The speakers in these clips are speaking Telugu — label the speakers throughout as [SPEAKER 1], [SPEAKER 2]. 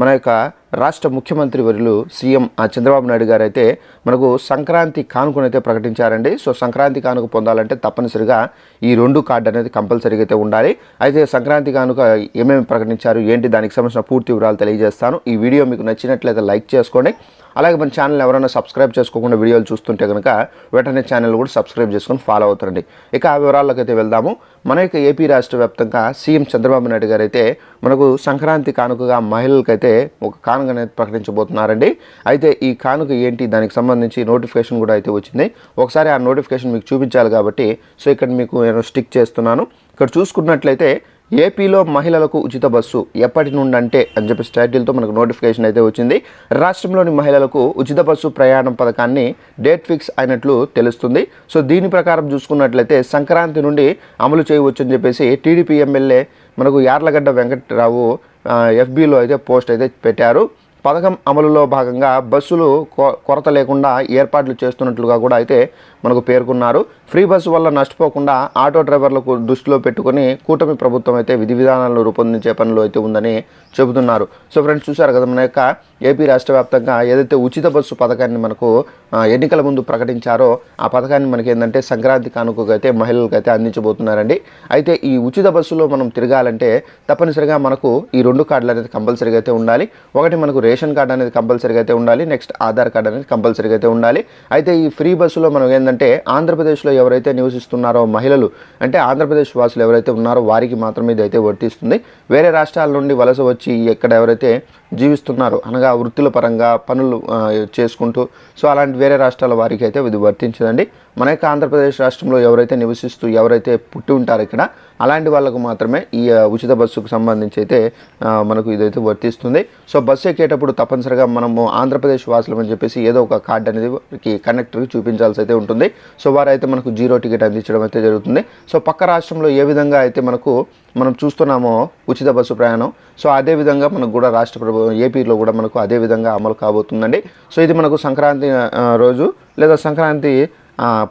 [SPEAKER 1] మన యొక్క రాష్ట్ర ముఖ్యమంత్రి వర్యులు సీఎం ఆ చంద్రబాబు నాయుడు గారు అయితే మనకు సంక్రాంతి కానుకను అయితే ప్రకటించారండి. సో సంక్రాంతి కానుక పొందాలంటే తప్పనిసరిగా ఈ రెండు కార్డు అనేది కంపల్సరీగా అయితే ఉండాలి. అయితే సంక్రాంతి కానుక ఏమేమి ప్రకటించారు ఏంటి దానికి సంబంధించిన పూర్తి వివరాలు తెలియజేస్తాను. ఈ వీడియో మీకు నచ్చినట్లయితే లైక్ చేసుకోండి. అలాగే మన ఛానల్ ఎవరైనా సబ్స్క్రైబ్ చేసుకోకుండా వీడియోలు చూస్తుంటే కనుక వెంటనే ఛానల్ కూడా సబ్స్క్రైబ్ చేసుకొని ఫాలో అవుతారండి. ఇక ఆ వివరాల్లోకి అయితే వెళ్దాము. మన యొక్క ఏపీ రాష్ట్ర వ్యాప్తంగా సీఎం చంద్రబాబు నాయుడు గారు అయితే మనకు సంక్రాంతి కానుకగా మహిళలకైతే ఒక కానుక అనేది ప్రకటించబోతున్నారండి. అయితే ఈ కానుక ఏంటి? దానికి సంబంధించి నోటిఫికేషన్ కూడా అయితే వచ్చింది. ఒకసారి ఆ నోటిఫికేషన్ మీకు చూపించాలి కాబట్టి సో ఇక్కడ మీకు నేను స్టిక్ చేస్తున్నాను. ఇక్కడ చూసుకున్నట్లయితే ఏపీలో మహిళలకు ఉచిత బస్సు ఎప్పటి నుండి అంటే అని చెప్పి టైటిల్తో మనకు నోటిఫికేషన్ అయితే వచ్చింది. రాష్ట్రంలోని మహిళలకు ఉచిత బస్సు ప్రయాణం పథకాన్ని డేట్ ఫిక్స్ అయినట్లు తెలుస్తుంది. సో దీని ప్రకారం చూసుకున్నట్లయితే సంక్రాంతి నుండి అమలు చేయవచ్చు అని చెప్పేసి టీడీపీ ఎమ్మెల్యే మనకు యార్లగడ్డ వెంకట్రావు ఎఫ్బీలో అయితే పోస్ట్ అయితే పెట్టారు. పథకం అమలులో భాగంగా బస్సులు కొ- కొరత లేకుండా ఏర్పాట్లు చేస్తున్నట్లుగా కూడా అయితే మనకు పేర్కొన్నారు. ఫ్రీ బస్సు వల్ల నష్టపోకుండా ఆటో డ్రైవర్లకు దృష్టిలో పెట్టుకొని కూటమి ప్రభుత్వం అయితే విధి విధానాలను రూపొందించే పనిలో అయితే ఉందని చెబుతున్నారు. సో ఫ్రెండ్స్ చూసారు కదా మన యొక్క ఏపీ రాష్ట్ర వ్యాప్తంగా ఏదైతే ఉచిత బస్సు పథకాన్ని మనకు ఎన్నికల ముందు ప్రకటించారో ఆ పథకాన్ని మనకి ఏంటంటే సంక్రాంతి కానుకగా అయితే మహిళలకు అయితే అందించబోతున్నారండి. అయితే ఈ ఉచిత బస్సులో మనం తిరగాలంటే తప్పనిసరిగా మనకు ఈ రెండు కార్డులు అనేది కంపల్సరీగా అయితే ఉండాలి. ఒకటి మనకు రేషన్ కార్డు అనేది కంపల్సరీగా అయితే ఉండాలి నెక్స్ట్ ఆధార్ కార్డ్ అనేది కంపల్సరీగా అయితే ఉండాలి. అయితే ఈ ఫ్రీ బస్సులో మనం ఏంటంటే ఆంధ్రప్రదేశ్లో ఎవరైతే నివసిస్తున్నారో మహిళలు అంటే ఆంధ్రప్రదేశ్ వాసులు ఎవరైతే ఉన్నారో వారికి మాత్రమే ఇది అయితే వర్తిస్తుంది. వేరే రాష్ట్రాల నుండి వలస వచ్చి ఇక్కడ ఎవరైతే జీవిస్తున్నారో అనగా వృత్తుల పరంగా పనులు చేసుకుంటూ సో అలాంటి వేరే రాష్ట్రాల వారికి అయితే ఇది వర్తించదండి. మన యొక్క ఆంధ్రప్రదేశ్ రాష్ట్రంలో ఎవరైతే నివసిస్తూ ఎవరైతే పుట్టి ఉంటారో ఇక్కడ అలాంటి వాళ్ళకు మాత్రమే ఈ ఉచిత బస్సుకు సంబంధించి అయితే మనకు ఇదైతే వర్తిస్తుంది. సో బస్సు ఎక్కేటప్పుడు తప్పనిసరిగా మనము ఆంధ్రప్రదేశ్ వాసులం అని చెప్పేసి ఏదో ఒక కార్డు అనేది వారికి చూపించాల్సి అయితే ఉంటుంది. సో వారైతే మనకు జీరో టికెట్ అందించడం అయితే జరుగుతుంది. సో పక్క రాష్ట్రంలో ఏ విధంగా అయితే మనకు మనం చూస్తున్నామో ఉచిత బస్సు ప్రయాణం సో అదే విధంగా మనకు కూడా రాష్ట్ర ప్రభుత్వం ఏపీలో కూడా మనకు అదే విధంగా అమలు కాబోతుందండి. సో ఇది మనకు సంక్రాంతి రోజు లేదా సంక్రాంతి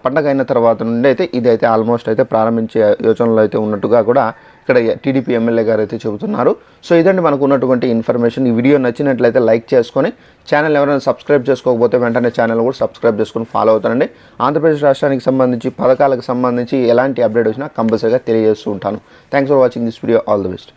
[SPEAKER 1] పండగ అయిన తర్వాత నుండి అయితే ఇది అయితే ఆల్మోస్ట్ అయితే ప్రారంభించే యోచనలో అయితే ఉన్నట్టుగా కూడా ఇక్కడ టీడీపీ ఎమ్మెల్యే గారు అయితే చెబుతున్నారు. సో ఇదండి మనకు ఉన్నటువంటి ఇన్ఫర్మేషన్. ఈ వీడియో నచ్చినట్లయితే లైక్ చేసుకొని ఛానల్ ఎవరైనా సబ్స్క్రైబ్ చేసుకోకపోతే వెంటనే ఛానల్ కూడా సబ్స్క్రైబ్ చేసుకొని ఫాలో అవుతానండి. ఆంధ్రప్రదేశ్ రాష్ట్రానికి సంబంధించి పథకాలకు సంబంధించి ఎలాంటి అప్డేట్ వచ్చినా కంపల్సరీగా తెలియజేస్తూ ఉంటాను. Thanks for watching this video all the best